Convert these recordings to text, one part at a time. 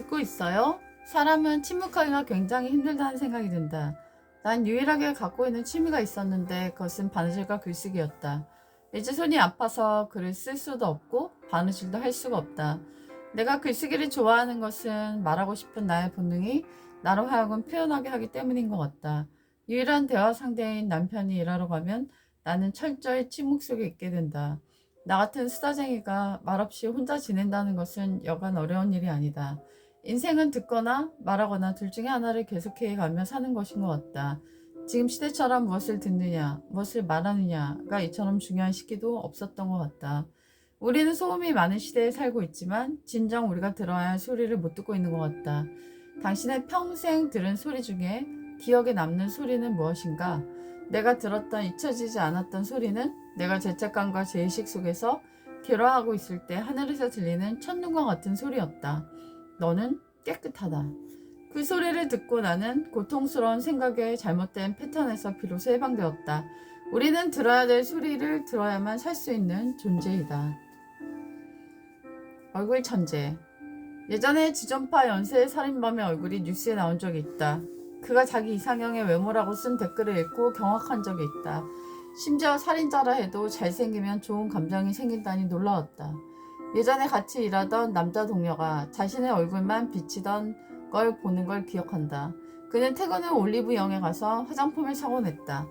듣고 있어요? 사람은 침묵하기가 굉장히 힘들다는 생각이 든다. 난 유일하게 갖고 있는 취미가 있었는데 그것은 바느질과 글쓰기였다. 이제 손이 아파서 글을 쓸 수도 없고 바느질도 할 수가 없다. 내가 글쓰기를 좋아하는 것은 말하고 싶은 나의 본능이 나로 하여금 표현하게 하기 때문인 것 같다. 유일한 대화 상대인 남편이 일하러 가면 나는 철저히 침묵 속에 있게 된다. 나 같은 수다쟁이가 말없이 혼자 지낸다는 것은 여간 어려운 일이 아니다. 인생은 듣거나 말하거나 둘 중에 하나를 계속해 가며 사는 것인 것 같다. 지금 시대처럼 무엇을 듣느냐, 무엇을 말하느냐가 이처럼 중요한 시기도 없었던 것 같다. 우리는 소음이 많은 시대에 살고 있지만 진정 우리가 들어야 할 소리를 못 듣고 있는 것 같다. 당신의 평생 들은 소리 중에 기억에 남는 소리는 무엇인가? 내가 들었던 잊혀지지 않았던 소리는 내가 죄책감과 죄의식 속에서 괴로워하고 있을 때 하늘에서 들리는 첫눈과 같은 소리였다. 너는 깨끗하다. 그 소리를 듣고 나는 고통스러운 생각의 잘못된 패턴에서 비로소 해방되었다. 우리는 들어야 될 소리를 들어야만 살 수 있는 존재이다. 얼굴 천재. 예전에 지존파 연쇄 살인범의 얼굴이 뉴스에 나온 적이 있다. 그가 자기 이상형의 외모라고 쓴 댓글을 읽고 경악한 적이 있다. 심지어 살인자라 해도 잘생기면 좋은 감정이 생긴다니 놀라웠다. 예전에 같이 일하던 남자 동료가 자신의 얼굴만 비치던 걸 보는 걸 기억한다. 그는 퇴근 후 올리브영에 가서 화장품을 사곤 했다.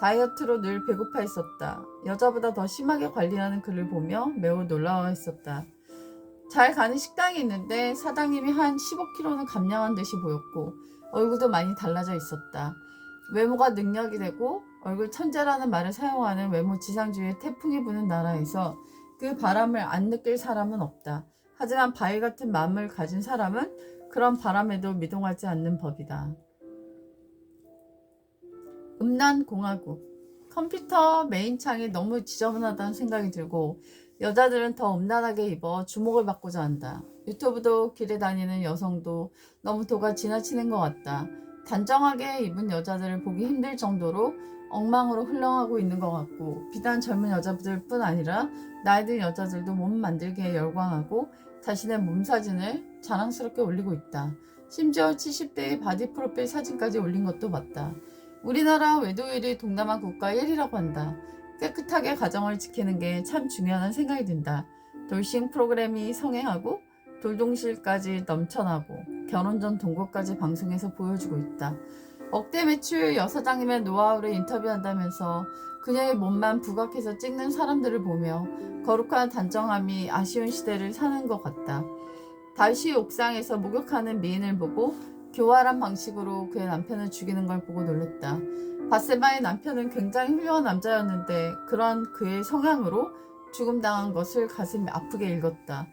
다이어트로 늘 배고파 했었다. 여자보다 더 심하게 관리하는 그를 보며 매우 놀라워했었다. 잘 가는 식당이 있는데 사장님이 한 15kg는 감량한 듯이 보였고 얼굴도 많이 달라져 있었다. 외모가 능력이 되고 얼굴 천재라는 말을 사용하는 외모 지상주의의 태풍이 부는 나라에서 그 바람을 안 느낄 사람은 없다. 하지만 바위 같은 마음을 가진 사람은 그런 바람에도 미동하지 않는 법이다. 음란 공화국. 컴퓨터 메인 창이 너무 지저분하다는 생각이 들고 여자들은 더 음란하게 입어 주목을 받고자 한다. 유튜브도 길에 다니는 여성도 너무 도가 지나치는 것 같다. 단정하게 입은 여자들을 보기 힘들 정도로 엉망으로 흘러가고 있는 것 같고 비단 젊은 여자들뿐 아니라 나이 든 여자들도 몸 만들기에 열광하고 자신의 몸 사진을 자랑스럽게 올리고 있다. 심지어 70대의 바디 프로필 사진까지 올린 것도 봤다. 우리나라 외도율이 동남아 국가 1위라고 한다. 깨끗하게 가정을 지키는 게 참 중요하다는 생각이 든다. 돌싱 프로그램이 성행하고 돌동실까지 넘쳐나고 결혼 전 동거까지 방송에서 보여주고 있다. 억대 매출 여사장님의 노하우를 인터뷰한다면서 그녀의 몸만 부각해서 찍는 사람들을 보며 거룩한 단정함이 아쉬운 시대를 사는 것 같다. 다시 옥상에서 목욕하는 미인을 보고 교활한 방식으로 그의 남편을 죽이는 걸 보고 놀랬다. 바세바의 남편은 굉장히 훌륭한 남자였는데 그런 그의 성향으로 죽음당한 것을 가슴이 아프게 읽었다.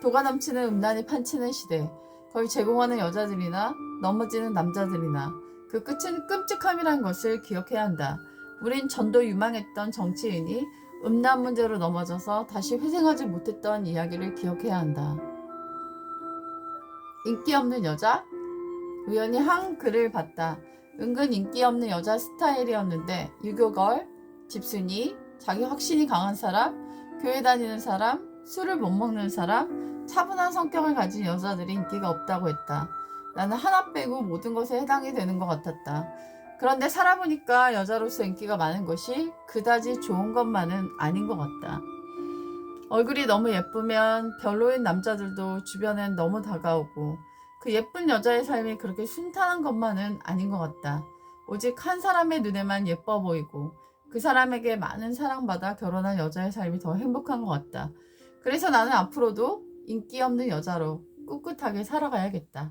도가 넘치는 음란이 판치는 시대. 걸 제공하는 여자들이나 넘어지는 남자들이나 그 끝은 끔찍함이란 것을 기억해야 한다. 우린 전도 유망했던 정치인이 음란 문제로 넘어져서 다시 회생하지 못했던 이야기를 기억해야 한다. 인기 없는 여자? 우연히 한 글을 봤다. 은근 인기 없는 여자 스타일이었는데 유교걸, 집순이, 자기 확신이 강한 사람, 교회 다니는 사람, 술을 못 먹는 사람, 차분한 성격을 가진 여자들이 인기가 없다고 했다. 나는 하나 빼고 모든 것에 해당이 되는 것 같았다. 그런데 살아보니까 여자로서 인기가 많은 것이 그다지 좋은 것만은 아닌 것 같다. 얼굴이 너무 예쁘면 별로인 남자들도 주변엔 너무 다가오고 그 예쁜 여자의 삶이 그렇게 순탄한 것만은 아닌 것 같다. 오직 한 사람의 눈에만 예뻐 보이고 그 사람에게 많은 사랑받아 결혼한 여자의 삶이 더 행복한 것 같다. 그래서 나는 앞으로도 인기 없는 여자로 꿋꿋하게 살아가야겠다.